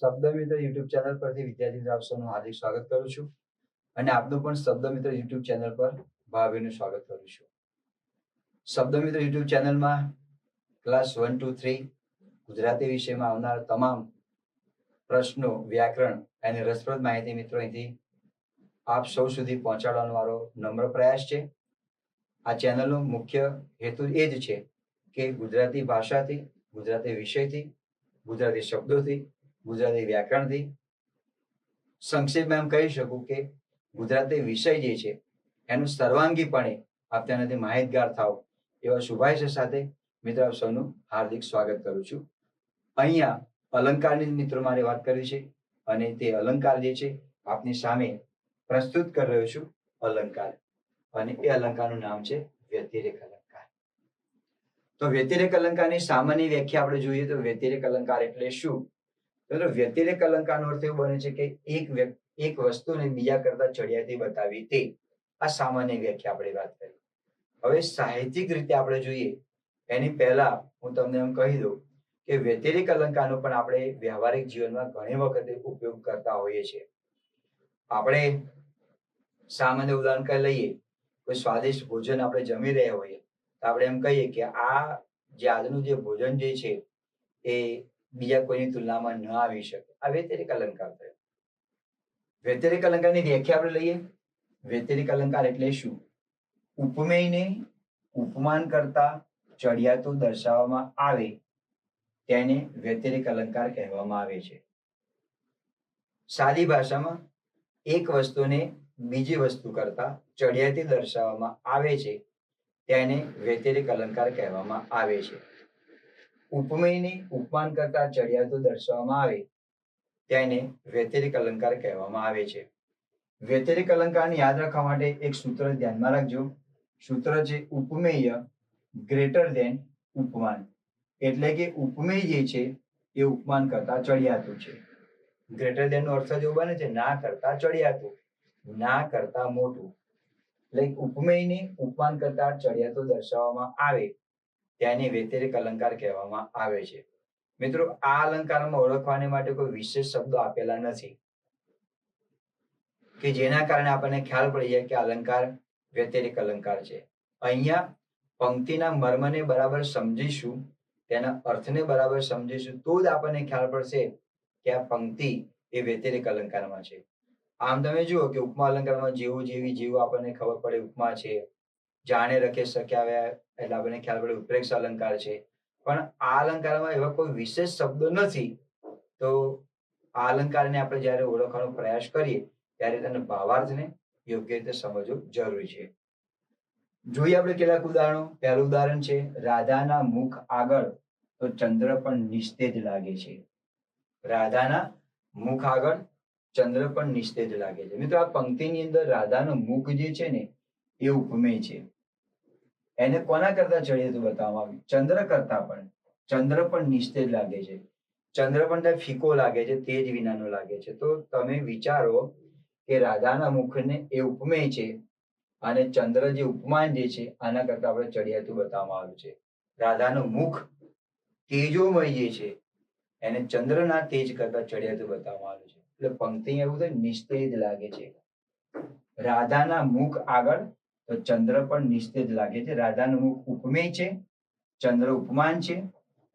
શબ્દમિત્ર YouTube channel પરથી વિદ્યાર્થી મિત્રો સૌનું હાર્દિક સ્વાગત કરું છું અને આપનું પણ શબ્દમિત્ર યુટ્યુબ ચેનલ પર ભાવેનું સ્વાગત કરું છું. શબ્દમિત્ર યુટ્યુબ ચેનલમાં class one, two, three Gujarati વિષયમાં આવનાર તમામ પ્રશ્નો, વ્યાકરણ અને રસપ્રદ માહિતી મિત્રો અહીંથી આપ સૌ સુધી પહોંચાડવાનો મારો નમ્ર પ્રયાસ છે. આ ચેનલનો મુખ્ય હેતુ એ જ છે કે ગુજરાતી ભાષાથી, ગુજરાતી વિષયથી, ગુજરાતી શબ્દોથી ગુજરાતી વ્યાકરણથી. સંક્ષેપમાં એમ કહી શકું કે ગુજરાતી વિષય જે છે, એનું સર્વાંગીપણે આપ તેનાથી માહિતગાર થાવ એવા શુભાશય સાથે મિત્રો સૌનું હાર્દિક સ્વાગત કરું છું. અહીંયા અલંકારની મિત્રો મારે વાત કરવી છે અને તે અલંકાર જે છે, આપની સામે પ્રસ્તુત કરી રહ્યો છું, અલંકાર. અને એ અલંકારનું નામ છે વ્યતિરેક અલંકાર. તો વ્યતિરેક અલંકારની સામાન્ય વ્યાખ્યા આપણે જોઈએ તો વ્યતિરેક અલંકાર એટલે શું? તો વ્યતિરેક અર્થ એવો બને છે કે એક વ્યક્તિ એક વસ્તુને બીજા કરતા ચડિયાતી બતાવી તે આ સામાન્ય વ્યાખ્યા આપણે વાત કરી. હવે સાહિત્યિક રીતે આપણે જોઈએ, એની પહેલા હું તમને એમ કહી દઉં કે વ્યતિરેક અલંકારનો પણ આપણે વ્યવહારિક જીવનમાં ઘણી વખતે ઉપયોગ કરતા હોઈએ છીએ. આપણે સામાન્ય ઉદાહરણ કરી લઈએ, કોઈ સ્વાદિષ્ટ ભોજન આપણે જમી રહ્યા હોઈએ, તો આપણે એમ કહીએ કે આ જે આજનું જે ભોજન જે છે, એ બીજા કોઈની તુલનામાં ન આવી શકે. આ વ્યતિરેક અલંકાર થયો. વ્યતિરેક અલંકારની વ્યાખ્યા આપણે લઈએ. વ્યતિરેક અલંકાર એટલે શું? ઉપમેયને ઉપમાન કરતા ચડિયાતું દર્શાવવામાં આવે. તેને વ્યતિરિક અલંકાર કહેવામાં આવે છે. સાદી ભાષામાં એક વસ્તુને બીજી વસ્તુ કરતા ચડિયાતી દર્શાવવામાં આવે છે. તેને વ્યતિરિક અલંકાર કહેવામાં આવે છે. ઉપમેયને ઉપમાન કરતા ચડિયાતું દર્શાવવામાં આવે. તેને વ્યતિરિક અલંકાર કહેવામાં આવે છે. વ્યતિરિક અલંકારને યાદ રાખવા માટે એક સૂત્ર ધ્યાનમાં રાખજો. સૂત્ર છે ઉપમેય ગ્રેટર દેન ઉપમાન એટલે કે ઉપમેય જે છે એ ઉપમાન કરતા ચડિયાતું છે. ગ્રેટર દેન નો અર્થ એવો બને છે, ના કરતા ચડિયાતું, ના કરતા મોટું. એટલે ઉપમેયને ઉપમાન કરતા ચડિયાતું દર્શાવવામાં આવે. તેને વ્યતિરેક અલંકાર કહેવામાં આવે છે. મિત્રો, આ અલંકારમાં ઓળખવાને માટે કોઈ વિશેષ શબ્દો આપેલા નથી. કે જેના કારણે આપણને ખ્યાલ પડી જાય કે અલંકાર વ્યતિરેક અલંકાર છે. અહીંયા પંક્તિના મર્મને બરાબર સમજીશું, તેના અર્થને બરાબર સમજીશું, તો જ આપણને ખ્યાલ પડશે કે આ પંક્તિ એ વ્યતિરેક અલંકારમાં છે. આમ તમે જુઓ કે ઉપમા અલંકારમાં જેવું જેવી જેવું આપણને ખબર પડે ઉપમા છે જાણે રખે શક્યા એટલે આપણને ખ્યાલ પડે ઉપરેક્ષ અલંકાર છે. પણ આ અલંકારમાં એવા કોઈ વિશેષ શબ્દો નથી. તો આ અલંકારને આપણે જ્યારે ઓળખવાનો પ્રયાસ કરીએ, ત્યારે તેના ભાવાર્થને યોગ્ય રીતે સમજવું જરૂરી છે. જોઈએ આપણે કેટલાક ઉદાહરણો. પહેલું ઉદાહરણ છે, રાધાના મુખ આગળ તો ચંદ્ર પણ નિસ્તેજ લાગે છે. રાધાના મુખ આગળ ચંદ્ર પણ નિસ્તેજ લાગે છે. મિત્રો, આ પંક્તિની અંદર રાધાનું મુખ જે છે ને એ ઉપમેય છે. એને કોના કરતા ચડિયાતું બતાવવામાં આવ્યું? ચંદ્ર કરતા પણ. ચંદ્ર પણ નિસ્તેજ લાગે છે. ચંદ્ર પણ ત્યાં ફીકો લાગે છે, તેજ વિનાનો લાગે છે. તો તમે વિચારો કે રાધાના મુખને એ ઉપમેય છે અને ચંદ્ર જે ઉપમાન જે છે, આના કરતા આપણે ચડિયાતું બતાવવામાં આવ્યું છે. રાધાનું મુખ તેજોમય જે છે, એને ચંદ્રના તેજ કરતા ચડિયાતું બતાવવામાં આવ્યું છે. એટલે પંક્તિ એવું છે નિસ્તેજ લાગે છે. રાધાના મુખ આગળ તો ચંદ્ર પણ નિસ્તેજ લાગે છે. રાધાનું મુખ ઉપમેય છે. ચંદ્ર ઉપમાન છે.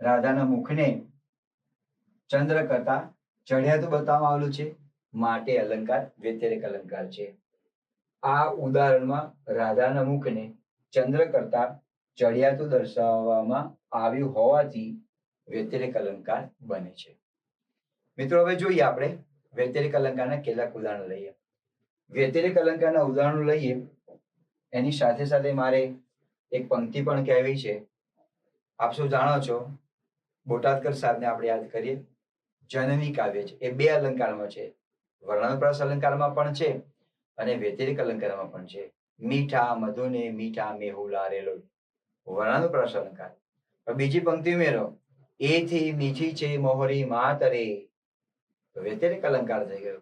રાધાના મુખને ચંદ્ર કરતા ચડિયાતું બતાવવામાં આવેલું છે. માટે અલંકાર, વ્યતિરેક અલંકાર છે. આ ઉદાહરણમાં રાધાના મુખને ચંદ્ર કરતા ચડિયાતું દર્શાવવામાં આવ્યું હોવાથી વ્યતિરેક અલંકાર બને છે. મિત્રો, હવે જોઈએ આપણે વ્યતિરેક અલંકારના કેટલાક ઉદાહરણ લઈએ. વ્યતિરેક અલંકારના ઉદાહરણો લઈએ. એની સાથે સાથે મારે એક પંક્તિ પણ કહેવી છે. આપ સૌ જાણો છો, બોટાદકર સાહેબને આપણે યાદ કરીએ. જનની કાવ્ય છે. એ બે અલંકારમાં છે. વર્ણનપ્રાસ અલંકારમાં પણ છે અને વ્યતિરિક અલંકારમાં પણ છે. મીઠા મધુને મીઠા મેહુલા રેલો વર્ણનપ્રાસ અલંકાર. બીજી પંક્તિ ઉમેરો. એથી મીઠી છે મોહરી માતરે વ્યતિરિક અલંકાર થઈ ગયો.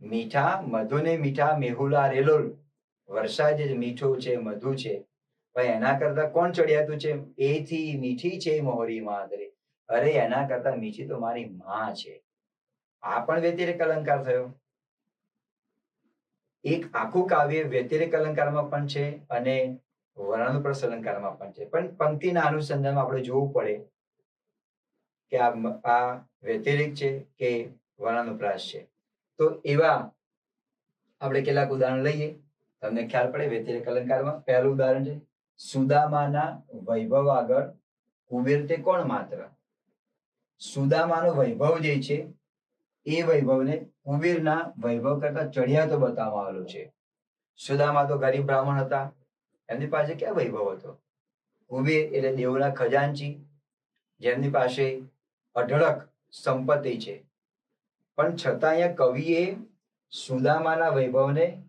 મીઠા મધુને મીઠા મેહુલા રેલોલ વરસાદ જે મીઠું છે, મધુ છે. ભાઈ, એના કરતા કોણ ચડિયાતું છે? એથી મીઠી છે મોહરી માદરે. અરે, એના કરતા મીઠી તો મારી માં છે. આ પણ વ્યતિરેક અલંકાર થયો. એક આખું કાવ્ય વ્યતિરેક અલંકારમાં પણ છે અને વર્ણાનુપ્રાસ અલંકારમાં પણ છે. પણ પંક્તિના અનુસંધાનમાં આપણે જોવું પડે કે આ આ વ્યતિરેક છે કે વર્ણાનુપ્રાસ છે. તો એવા આપણે કેટલાક ઉદાહરણ લઈએ. તમને ખ્યાલ પડે વ્યતિરેક અલંકારમાં પહેલું ઉદાહરણ છે. સુદામાના વૈભવ આગળ કુબેર તે કોણ માત્ર? સુદામાનો વૈભવ જે છે, એ વૈભવને કુબેરના વૈભવ કરતા ચઢિયાતો બતાવવામાં આવેલો છે. સુદામા તો ગરીબ બ્રાહ્મણ હતા. એમની પાસે ક્યાં વૈભવ હતો? કુબેર એટલે દેવના ખજાનચી, જેમની પાસે અઢળક સંપત્તિ છે. પણ છતાં અહીંયા કવિએ સુદામાના વૈભવને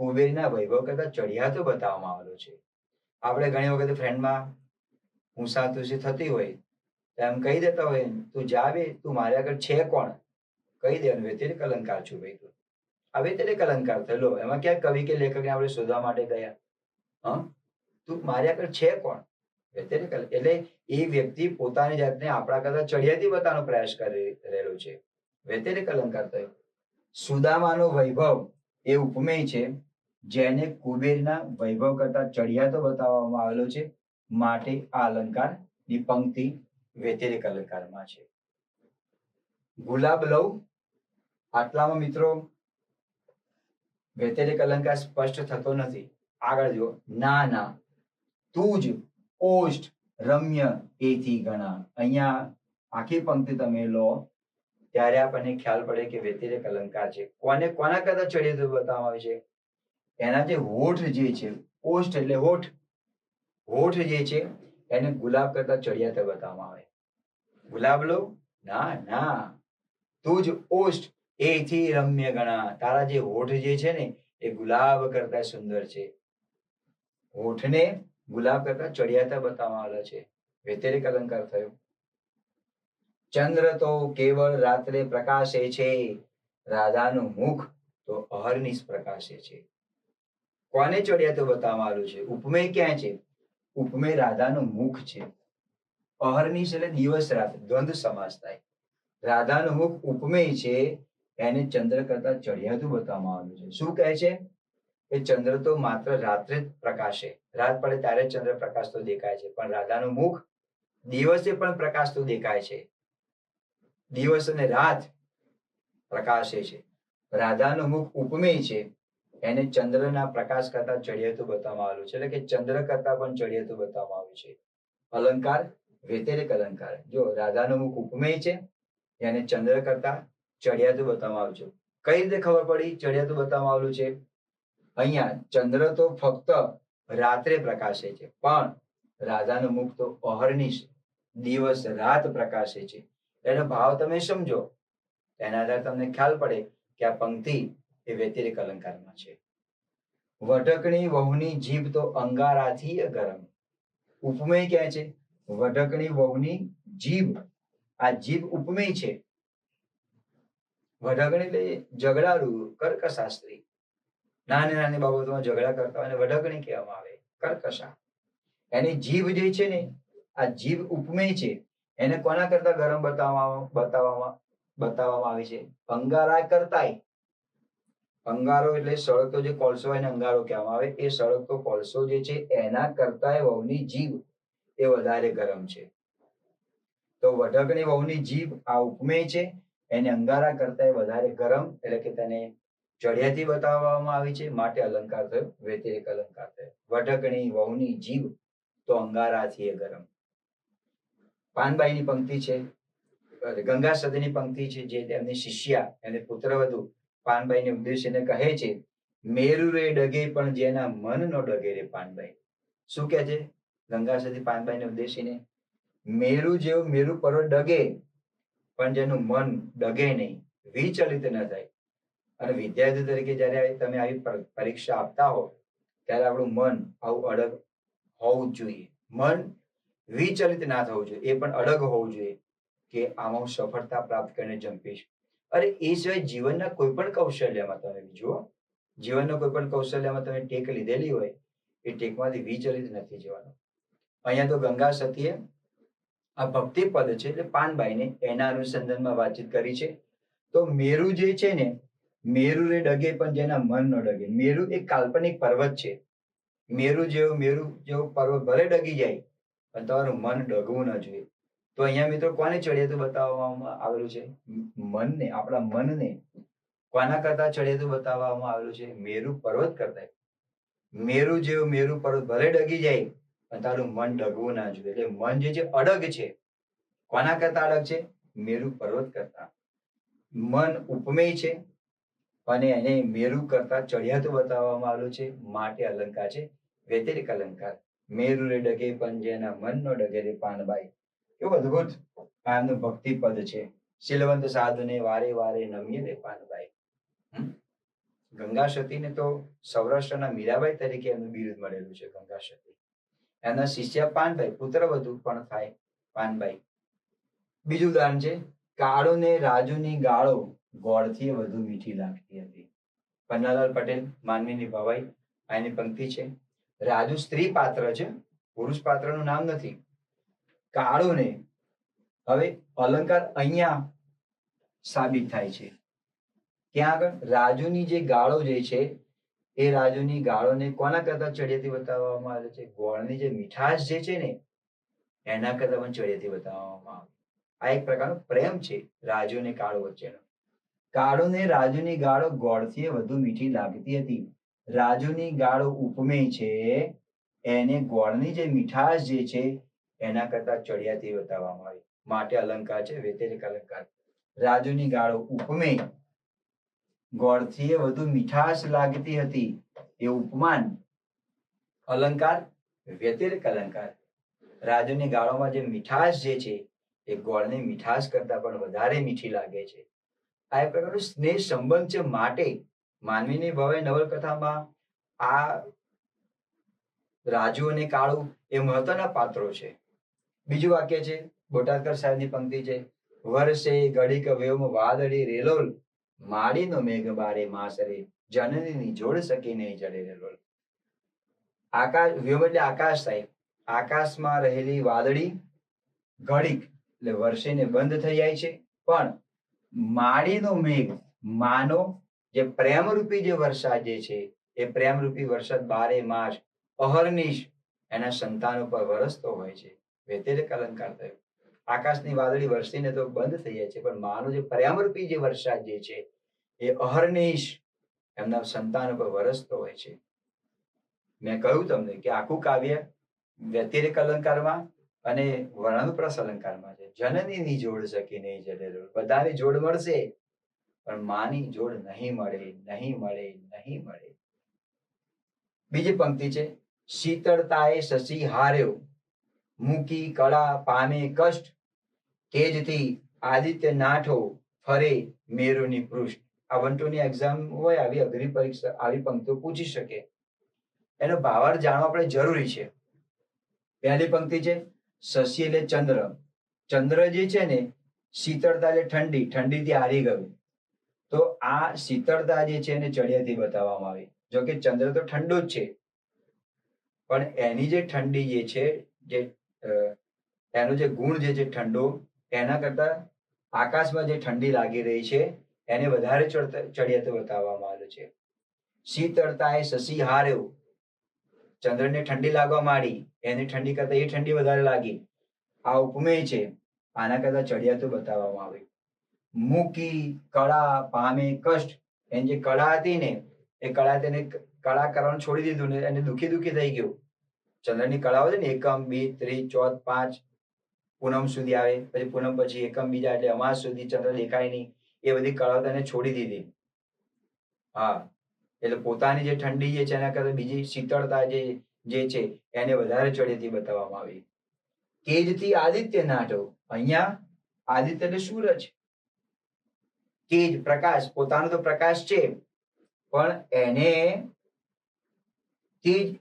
કુબેરના વૈભવ કરતા ચડિયાતો બતાવવામાં આવેલો છે. આપણે ઘણી વખત ફ્રેન્ડમાં ઊંસાતુસી થતી હોય તો એમ કહી દેતા હોય, તું જાવે તું મારી આગળ છે કોણ? કહી દેવાનું વ્યતિરેક કલંકાર છું ભાઈ તું. આ વ્યતિરેક કલંકાર થયેલો એમાં ક્યાં કવિ કે લેખકને આપણે શોધવા માટે ગયા? હા? તું મારી આગળ છે કોણ? વ્યતિરેક એટલે એ વ્યક્તિ પોતાની જાતને આપણા કરતા ચડિયાતી બતાવવાનો પ્રયાસ કરી રહેલો છે. વ્યતિરેક અલંકાર થયો. સુદામાનો વૈભવ એ ઉપમેય છે. જેને કુબેરના વૈભવ કરતા ચડિયાતો બતાવવામાં આવેલો છે, માટે આ અલંકારની પંક્તિ વ્યતિરેક અલંકારમાં છે. ગુલાબ લવ, આટલામાં મિત્રો, વ્યતિરેક અલંકાર સ્પષ્ટ થતો નથી. આગળ જો ના ના. તું જ ઓષ્ટ રમ્ય એથી ગણા અહીંયા આખી પંક્તિ તમે લો, ત્યારે આપણને ખ્યાલ પડે કે વ્યતિરેક અલંકાર છે. કોને, કોના કરતા ચડિયાતો બતાવવામાં આવે છે? એના જે હોઠ જે છે ઓષ્ટ એટલે હોઠ હોઠ જે છે, એને ગુલાબ કરતા ચડિયાતા બતાવવામાં આવે. ગુલાબ લો? ના ના. તું જ ઓષ્ટ એથી રમ્ય ગણા. તારા જે હોઠ જે છે ને, એ ગુલાબ કરતા સુંદર છે. હોઠને ગુલાબ કરતા ચડિયાતા બતાવવામાં આવેલા છે. વ્યતિરેક અલંકાર થયો. ચંદ્ર તો કેવળ રાત્રે પ્રકાશે છે. રાધાનું મુખ તો અહર્નિશ પ્રકાશે છે. કોને ચડિયાતું બતાવવામાં આવેલું છે? ઉપમેય ક્યાં છે? ઉપમેય રાધાનું મુખ છે. અહર્નિશ એટલે દિવસ રાત દ્વંદ્વ સમાસ થાય. રાધાનું મુખ ઉપમેય છે, એને ચંદ્ર કરતા ચડિયાતું બતાવવામાં છે. શું કહે છે? કે ચંદ્ર તો માત્ર રાત્રે જ પ્રકાશે. રાત પડે ત્યારે ચંદ્ર ચંદ્ર પ્રકાશતો દેખાય છે. પણ રાધાનું મુખ દિવસે પણ પ્રકાશતું દેખાય છે. દિવસ અને રાત પ્રકાશે છે. રાધાનું મુખ ઉપમેય છે. એને ચંદ્રના પ્રકાશ કરતા ચડિયાતું બતાવવામાં આવેલું છે. એટલે કે ચંદ્ર કરતા પણ ચડિયાતું બતાવવામાં આવ્યું છે. અલંકાર, વ્યતિરેક અલંકાર. જો રાધાનું મુખ ઉપમેય છે, એને ચંદ્ર કરતા ચડિયાતું બતાવવામાં આવ્યું છે. કઈ રીતે ખબર પડી? ચડિયાતું બતાવવામાં આવેલું છે. અહીંયા ચંદ્ર તો ફક્ત રાત્રે પ્રકાશે છે, પણ રાધાનું મુખ તો અહર્નિશ દિવસ રાત પ્રકાશે છે. એનો ભાવ તમે સમજો. એના આધારે તમને ખ્યાલ પડે કે આ પંક્તિ એ વ્યતિરેક અલંકારમાં છે. વઢકણી વહુની જીભ તો અંગારાથી ગરમ. ઉપમેય ક્યાં છે? વઢકણી વહુની જીભ. આ જીભ ઉપમેય છે. વઢકણી એટલે ઝઘડાળુ, કર્કશાસ્ત્રી. નાની નાની બાબતોમાં ઝઘડા કરતા હોય વઢકણી કહેવામાં આવે, કર્કશા. એની જીભ જે છે ને, આ જીભ ઉપમેય છે. એને કોના કરતા ગરમ બતાવવામાં બતાવવામાં બતાવવામાં આવે છે? અંગારા કરતાય. અંગારો એટલે સળગતો જે કોલસો એને અંગારો કહેવામાં આવે, એ સળગતો કોલસો જે છે એના કરતાય વહુની જીભ એ વધારે ગરમ છે. તો વઢકની વહુની જીભ આ ઉપમેય છે, એને અંગારા કરતા વધારે ગરમ એટલે કે તેને ચડિયાતી બતાવવામાં આવી છે, માટે અલંકાર થયો, વ્યતિરેક અલંકાર થયો. વઢકણી વહુની જીભ તો અંગારાથી એ ગરમ. પાનબાઈની પંક્તિ છે ગંગા સદની પંક્તિ છે, જે તેમની શિષ્યા અને પુત્રવધુ પાનબાઈને ઉદ્દેશીને કહે છે, મેરુ રે ડગે પણ જેના મન નો ડગે રે પાનબાઈ શું કહે છે? ગંગા સદી પાનબાઈને ઉદ્દેશીને, મેરુ જેવું મેરુ પર્વત ડગે, પણ જેનું મન ડગે નહીં, વિચલિત ન થાય. અને વિદ્યાર્થી તરીકે જ્યારે તમે આવી પરીક્ષા આપતા હો, ત્યારે આપણું મન આવું અડગ હોવું જ જોઈએ. મન વિચલિત ના થવું જોઈએ. એ પણ અડગ હોવું જોઈએ કે આમાં હું સફળતા પ્રાપ્ત કરીને જંપીશ. અરે, એ સિવાય જીવનના કોઈ પણ કૌશલ્યમાં તમે જુઓ જીવનના કોઈ પણ કૌશલ્યમાં તમે ટેક લીધેલી હોય, એ ટેકમાંથી વિચલિત નથી જવાનું. અહીંયા તો ગંગા સતીએ આ ભક્તિ પદ છે, એટલે પાનબાઈને એના અનુસંધાનમાં વાતચીત કરી છે. તો મેરુ જે છે ને મેરુ રે ડગે પણ જેના મન ન ડગે. મેરુ એક કાલ્પનિક પર્વત છે. મેરુ જેવો મેરુ જેવો પર્વત ભલે ડગી જાય, પણ તમારું મન ડગવું ન જોઈએ. તો અહીંયા મિત્રો કોને ચડિયાતું બતાવવામાં આવેલું છે? મનને, આપણા મનને. કોના કરતા ચડિયાતું બતાવવામાં આવેલું છે? મેરુ પર્વત કરતા. મેરુ જેવું મેરુ પર્વત ભલે ડગી જાય, પણ તારું મન ડગવું ના જોઈએ. એટલે મન જે છે અડગ છે. કોના કરતા અડગ છે? મેરુ પર્વત કરતા. મન ઉપમેય છે, અને એને મેરુ કરતા ચડિયાતું બતાવવામાં આવેલું છે. માટે અલંકાર છે, વ્યતિરિક અલંકાર. મેરુ રે ડગે પણ જેના મનનો ડગે રે પાનબાઈ. એવું અદભુત એમનું ભક્તિ પદ છે શીલવંત સાધુને વારે વારે નમીએ રે પાનબાઈ હમ? ગંગા સતીને તો સૌરાષ્ટ્રના મીરાબાઈ તરીકે એમનું બિરુદ મળેલું છે ગંગા સતી એના શિષ્ય પાનભાઈ પુત્ર વધુ પણ થાય પાનભાઈ બીજું ઉદાહરણ છે કાળો ને રાજુની ગાળો ગોળથી વધુ મીઠી લાગતી હતી પન્નાલાલ પટેલ માનવીની ભવાઈ આની પંક્તિ છે રાજુ સ્ત્રી પાત્ર છે પુરુષ પાત્રનું નામ નથી કાળુને હવે અલંકાર અહીંયા સાબિત થાય છે. ત્યાં આગળ રાજુની જે ગાળો જે છે, એ રાજુની ગાળોને કોના કરતા ચડિયાથી બતાવવામાં આવે છે? ગોળની જે મીઠાશ જે છે ને, એના કરતા પણ ચડિયાથી બતાવવામાં આવે. આ એક પ્રકારનો પ્રેમ છે રાજુ અને કાળો વચ્ચેનો. કાળોને રાજુની ગાળો ગોળથી વધુ મીઠી લાગતી હતી. રાજુની ગાળો ઉપમેય છે, એને ગોળની જે મીઠાશ જે છે એના કરતા ચડિયાતી બતાવવામાં આવી. માટે અલંકાર છે, વ્યતિરેક અલંકાર. રાજુની ગાળો ઉપમેય. ગોળથી વધુ મીઠાશ લાગતી હતી એ ઉપમાન. અલંકાર, વ્યતિરેક અલંકાર. રાજુની ગાળોમાં જે મીઠાશ જે છે, એ ગોળની મીઠાશ કરતા પણ વધારે મીઠી લાગે છે. આ એક પ્રકારનો સ્નેહ સંબંધ છે માટે માનવીની ભવે નવલકથામાં આ રાજુ અને કાળુ એ મહત્વના પાત્રો છે. બીજું વાક્ય છે, બોટાદકર સાહેબની પંક્તિ છે વર્ષે ઘડીક વેવમ વાદળી રેલોલ, માડીનો મેઘ બારે માસરે, જનનીની જોડ સકી નહીં જડે રેલોલ. આકાશ વ્યોમ એટલે આકાશ સાહેબ. આકાશમાં રહેલી વાદળી ઘડીક એટલે વર્ષેને બંધ થઈ જાય છે, પણ માડીનો મેઘ, માનો જે પ્રેમરૂપી જે વરસાદ જે છે, એ પ્રેમરૂપી વરસાદ બારે માસ, અહર્નિશ એના સંતાન ઉપર વરસતો હોય છે. વ્યતિરેક અલંકાર થયો આકાશની વાદળી વરસીને તો બંધ થઈ જાય છે, પણ માનો જે પર્યામરૂપી જે વરસાદ જે છે, એ અહર્નિશ એમના સંતાન પર વરસતો હોય છે. મેં કહ્યું તમને કે આખું કાવ્ય વ્યતિરેક અલંકારમાં અને વર્ણાનુપ્રાસ અલંકારમાં છે. જનનીની જોડ શકી નહીં જડેલો બધાની જોડ મળશે, પણ માની જોડ નહીં મળે નહીં મળે નહીં મળે. બીજી પંક્તિ છે, શીતળતાએ શશી હાર્યો. મૂકી કળા પામે કષ્ટ, તેજથી આદિત્ય નાઠો ફરે મેરુની પૃષ્ઠ. આ વન ટુની એક્ઝામ હોય, આવી અઘરી પરીક્ષા, આવી પંક્તિઓ પૂછી શકે. એનો ભાવાર્થ જાણવો આપણે જરૂરી છે. પહેલી પંક્તિ છે શશી એટલે ચંદ્ર. ચંદ્ર જે છે ને, શીતળતા એટલે ઠંડી, ઠંડીથી હારી ગયું. તો આ શીતળતા જે છે એને ચડિયાથી બતાવવામાં આવી. જો કે ચંદ્ર તો ઠંડો જ છે. પણ એની જે ઠંડી જે છે, જે એનો જે ગુણ જે છે ઠંડો, એના કરતા આકાશમાં જે ઠંડી લાગી રહી છે, એને વધારે ચડિયાતો બતાવવામાં આવ્યો છે. શીતળતા એ શશી હાર્યો ચંદ્રને ઠંડી લાગવા માંડી, એની ઠંડી કરતા એ ઠંડી વધારે લાગી. આ ઉપમેય છે, આના કરતા ચડિયાતું બતાવવામાં આવે મૂકી, કળા, પામે, કષ્ટ, એની જે કળા હતી ને, એ કળા તેને કળા કરવાનું છોડી દીધું ને, એને દુખી દુખી થઈ ગયું. ચંદ્રની કળાઓ છે ને, એકમ, બે ત્રી ચોથ પાંચ પૂનમ સુધી આવે. પછી પૂનમ પછી એકમ બીજા, એટલે અમાસ સુધી ચંદ્ર દેખાય નહીં. એ બધી કળાઓ તેને છોડી દીધી. હા. એટલે પોતાની જે ઠંડી જે છે એના કરતા બીજી શીતળતા જે જે છે, એને વધારે ચડેથી બતાવવામાં આવી. તેજથી આદિત્ય નાટો અહીંયા આદિત્ય એટલે સૂરજ. તેજ પ્રકાશ. પોતાનો તો પ્રકાશ છે. પણ એને તેજ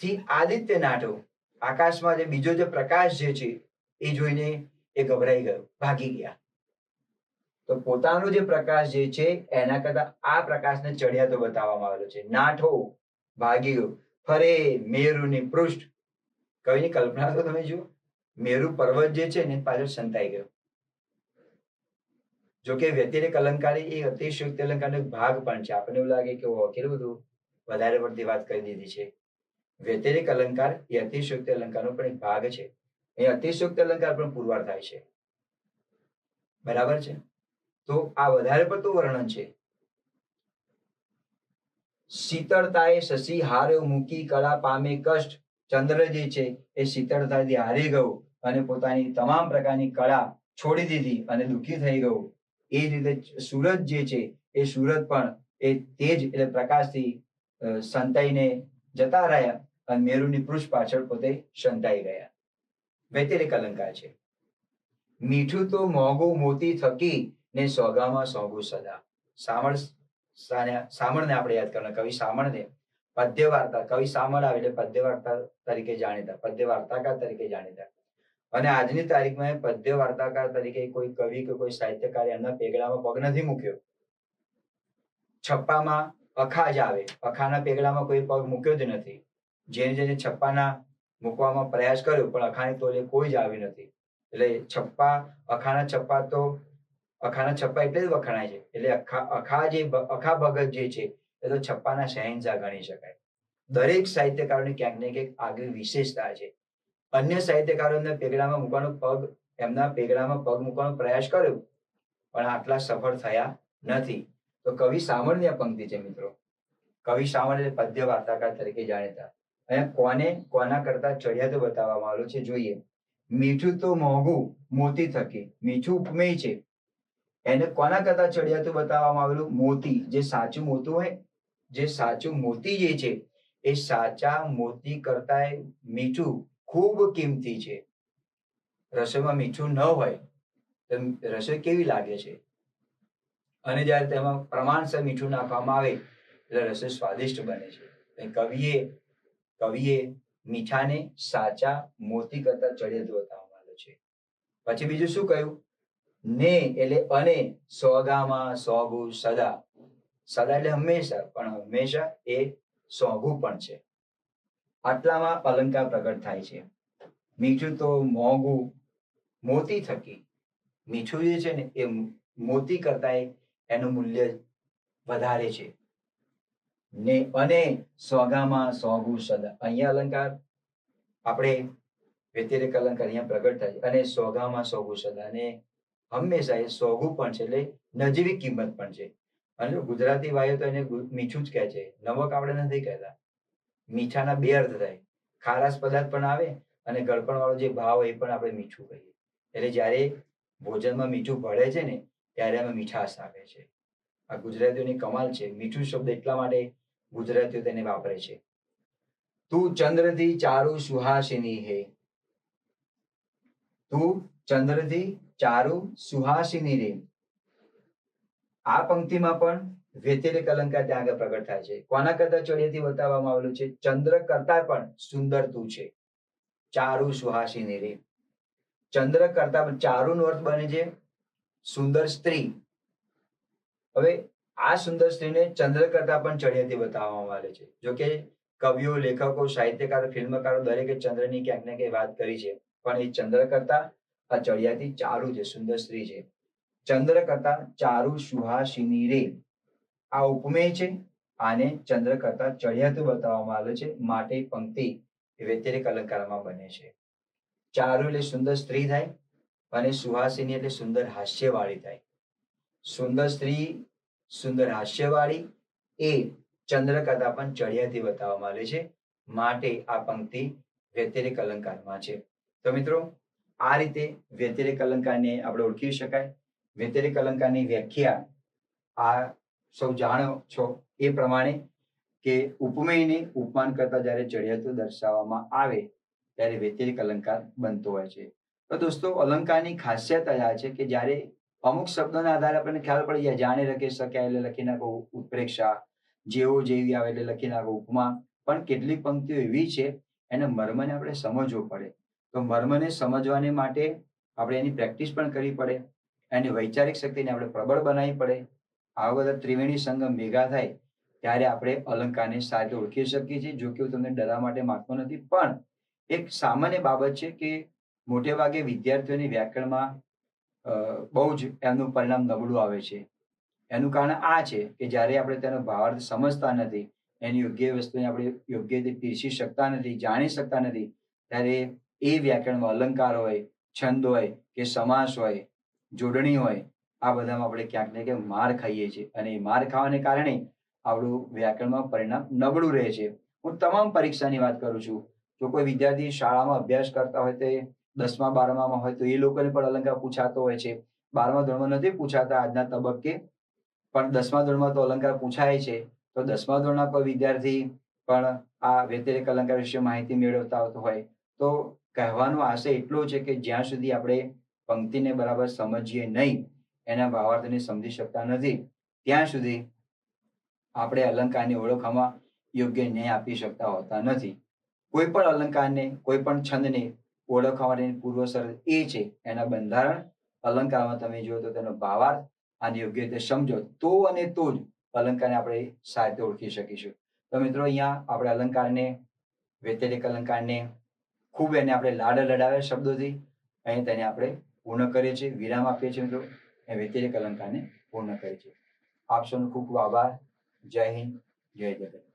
થી આદિત્ય નાટો આકાશમાં જે બીજો જે પ્રકાશ જે છે, એ જોઈને એ ગભરાઈ ગયો, ભાગી ગયા. તો પોતાનો જે પ્રકાશ જે છે, એના કરતા આ પ્રકાશને ચડિયાતો બતાવવામાં આવેલો છે. નાઠો ભાગી ગયો ફરે મેરુની પૃષ્ઠ કવિની કલ્પના તો તમે જુઓ, મેરુ પર્વત જે છે ને પાછળ સંતાઈ ગયો. જોકે વ્યતિરેક અલંકારી એ અતિશયોક્તિ અલંકારનો ભાગ પણ છે. આપણને એવું લાગે કે, ઓહો, કેટલું બધું વધારે પડતી વાત કરી દીધી છે. વ્યતિરેક અલંકાર એ અતિશયોક્તિ અલંકારનો પણ એક ભાગ છે. એ અતિશયોક્તિ અલંકાર પણ પુરવાર થાય છે. બરાબર છે? તો આ વધારે પડતું વર્ણન છે. શીતળતાએ શશી હાર્યો મૂકી કળા પામે કષ્ટ ચંદ્ર જે છે એ શીતળતાથી હારી ગયો અને પોતાની તમામ પ્રકારની કળા છોડી દીધી અને દુઃખી થઈ ગયું. એ રીતે સુરત જે છે એ સુરત પણ એ તેજ એટલે પ્રકાશથી સંતાઈને જતા રહ્યા અને મેરુની પૃષ્ઠ પાછળ પોતે સંતાઈ ગયા. વ્યતિરેક અલંકાર છે. મીઠું તો મોંઘું મોતી થકી ને સોગામાં સોગું સદા. સામળ સામળને આપણે યાદ કરવાના. કવિ સામળને પદ્ય વાર્તા કવિ સામળ આવે એટલે પદ્ય વાર્તા તરીકે જાણીતા પદ્ય વાર્તાકાર તરીકે જાણીતા. અને આજની તારીખમાં પદ્ય વાર્તાકાર તરીકે કોઈ કવિ કે કોઈ સાહિત્યકાર એમના પેગડામાં પગ નથી મૂક્યો. છપ્પામાં અખા જ આવે. અખાના પેગડામાં કોઈ પગ મૂક્યો જ નથી. જેને જેને છપ્પાના મૂકવામાં પ્રયાસ કર્યો, પણ અખાની તોલે કોઈ જ આવી નથી. એટલે છપ્પા, અખાના છપ્પા તો, અખાના છપ્પા એટલે જ વખણાય છે. એટલે અખા અખા જે, અખા ભગત જે છે, એ તો છપ્પાના શહેનશાહ ગણી શકાય. દરેક સાહિત્યકારોની ક્યાંક ને ક્યાંક આગવી વિશેષતા છે. અન્ય સાહિત્યકારોને પેગડામાં મૂકવાનો પગ, એમના પેગડામાં પગ મૂકવાનો પ્રયાસ કર્યો, પણ આટલા સફળ થયા નથી. તો કવિ સામળની આ પંક્તિ છે મિત્રો. કવિ સામળ એટલે પદ્ય વાર્તાકાર તરીકે જાણીતા. અહીંયા કોને, કોના કરતા ચડિયાતું બતાવવામાં આવેલું છે જોઈએ. મીઠું તો મોંઘું, મોતી થકી. મીઠું ઉપમેય છે. એને કોના કરતા ચડિયાતું બતાવવામાં આવેલું? મોતી. જે સાચું મોતું હોય, જે સાચું મોતી જે છે, એ સાચા મોતી કરતા મીઠું ખૂબ કિંમતી છે. રસોઈમાં મીઠું ન હોય, તો રસોઈ કેવી લાગે છે? અને જ્યારે તેમાં પ્રમાણસર મીઠું નાખવામાં આવે, એટલે રસોઈ સ્વાદિષ્ટ બને છે. કવિએ કવિએ મીઠાને સાચા મોતી કરતા ચડિયાતું બતાવવામાં આવ્યું છે. પછી બીજું શું કહ્યું? ને એટલે અને સોગામાં સોગુ સદા. સદા એટલે હંમેશા, પણ હંમેશા એ સોગુ પણ છે. આટલામાં અલંકાર પ્રગટ થાય છે. મીઠું તો મોંઘું, મોતી થકી. મીઠું જે છે ને, એ મોતી કરતા એનું મૂલ્ય વધારે છે. ને અને સોગામાં સોગું સદા. અહીંયા અલંકાર આપણે વ્યતિરેક અલંકાર અહીંયા પ્રગટ થાય અને સોગામાં સોગું સદા. અને હંમેશા એ સોગું પણ છે એટલે નજીવી કિંમત પણ છે. અને ગુજરાતી વાયો તો એને મીઠું જ કહે છે. નમક આપણે નથી કહેતા. મીઠાના બે અર્થ થાય. ખારાશ પદાર્થ પણ આવે અને ગળપણ વાળો જે ભાવ એ પણ આપણે મીઠું કહીએ. એટલે જ્યારે ભોજનમાં મીઠું ભળે છે ને ત્યારે એમાં મીઠાશ આવે છે. આ ગુજરાતીઓની કમાલ છે. મીઠું શબ્દ એટલા માટે ગુજરાતીઓ તેને વાપરે છે. તું ચંદ્રથી ચારુ સુહાસિની હે. તું ચંદ્રથી ચારુ સુહાસિની રે. આ પંક્તિમાં પણ વ્યતિરેક અલંકાર ત્યાં આગળ પ્રગટ થાય છે. કોના કરતા ચડિયાથી બતાવવામાં આવેલું છે? ચંદ્ર કરતા પણ સુંદર તું છે. ચારુ સુહાસિની રે. ચંદ્ર કરતા પણ ચારુ નો અર્થ બને છે સુંદર સ્ત્રી. હવે આ સુંદર સ્ત્રીને ચંદ્ર કરતા પણ ચડિયાતી બતાવવામાં આવે છે. જો કે કવિઓ, લેખકો, સાહિત્યકારો, ફિલ્મકારો દરેકે ચંદ્રની ક્યાંક ને ક્યાંક વાત કરી છે. પણ એ ચંદ્ર કરતા આ ચડિયાતી ચારુ છે, સુંદર સ્ત્રી છે. ચંદ્ર કરતા ચારુ સુહાસિની રે. આ ઉપમેય છે. આને ચંદ્ર કરતા ચડિયાતું બતાવવામાં આવે છે. માટે પંક્તિ વ્યતિરેક અલંકારમાં બને છે. ચારુ એટલે સુંદર સ્ત્રી થાય. અને સુહાસિની એટલે સુંદર હાસ્યવાળી થાય. સુંદર સ્ત્રી, સુંદર હાસ્યવાળી, એ ચંદ્રકથા પણ ચડિયાથી બતાવવામાં આવે છે. માટે આ પંક્તિ વ્યતિરેક અલંકારમાં છે. તો મિત્રો, આ રીતે વ્યતિરેક અલંકારને આપણે ઓળખી શકાય. વ્યતિરેક અલંકારની વ્યાખ્યા આ સૌ જાણો છો એ પ્રમાણે કે ઉપમેયને ઉપમાન કરતા જ્યારે ચડિયાતું દર્શાવવામાં આવે, ત્યારે વ્યતિરેક અલંકાર બનતો હોય છે. તો દોસ્તો, અલંકારની ખાસિયત આ છે કે જ્યારે અમુક શબ્દોના આધારે આપણને ખ્યાલ પડી જાય, જાણે લખી શકાય એટલે લખી નાખો ઉત્પ્રેક્ષા જેવો જેવી આવે એટલે લખી નાખો ઉપમા. પણ કેટલીક પંક્તિઓ એવી છે, એને મર્મને આપણે સમજવો પડે. તો મર્મને સમજવાને માટે આપણે એની પ્રેક્ટિસ પણ કરવી પડે, એની વૈચારિક શક્તિને આપણે પ્રબળ બનાવવી પડે. આવા બધા ત્રિવેણી સંગમ ભેગા થાય, ત્યારે આપણે અલંકારને સારી ઓળખી શકીએ છીએ, જો કે હું તમને ડરા માટે માંગતો નથી, પણ એક સામાન્ય બાબત છે કે મોટે ભાગે વિદ્યાર્થીઓની વ્યાકરણમાં બહુ જ એમનું પરિણામ નબળું આવે છે. એનું કારણ આ છે કે જ્યારે આપણે તેનો ભાવાર્થ સમજતા નથી, એની યોગ્ય વસ્તુને આપણે યોગ્ય રીતે પીરસી શકતા નથી, જાણી શકતા નથી, ત્યારે એ વ્યાકરણમાં અલંકાર હોય, છંદ હોય કે સમાસ હોય, જોડણી હોય, આ બધામાં આપણે ક્યાંક ને ક્યાંક માર ખાઈએ છીએ. અને એ માર ખાવાને કારણે આપણું વ્યાકરણમાં પરિણામ નબળું રહે છે. હું તમામ પરીક્ષાની વાત કરું છું. જો કોઈ વિદ્યાર્થી શાળામાં અભ્યાસ કરતા હોય તો દસમા, બારમામાં હોય તો એ લોકોને પણ અલંકાર પૂછાતો હોય છે. બારમા ધોરણમાં નથી પૂછાતા આજના તબક્કે, પણ દસમા ધોરણમાં તો અલંકાર પૂછાય છે. તો દસમા ધોરણના કોઈ વિદ્યાર્થી પણ આ વ્યતિરેક અલંકાર વિશે માહિતી મેળવતા આવતો હોય. તો કહેવાનો આશય એટલો છે કે જ્યાં સુધી આપણે પંક્તિને બરાબર સમજીએ નહીં, એના ભાવાર્થને સમજી શકતા નથી, ત્યાં સુધી આપણે અલંકારની ઓળખવામાં યોગ્ય ન્યાય આપી શકતા હોતા નથી. કોઈ પણ અલંકારને, કોઈ પણ છંદને ઓળખવા માટેની પૂર્વ શરત એ છે. એના બંધારણ અલંકારમાં તમે જુઓ તો તેનો ભાવાર્થ અને યોગ્ય રીતે સમજો તો અને તો જ અલંકારને આપણે સારી રીતે ઓળખી શકીશું. તો મિત્રો અહીંયા આપણે અલંકારને, વ્યતિરેક અલંકારને ખૂબ એને આપણે લાડ લડાવ્યા શબ્દોથી. અહીં તેને આપણે પૂર્ણ કરીએ છીએ, વિરામ આપીએ છીએ મિત્રો. એ વ્યતિરેક અલંકારને પૂર્ણ કરીએ છીએ. આપ સૌનો ખૂબ ખૂબ આભાર. જય હિન્દ, જય જગત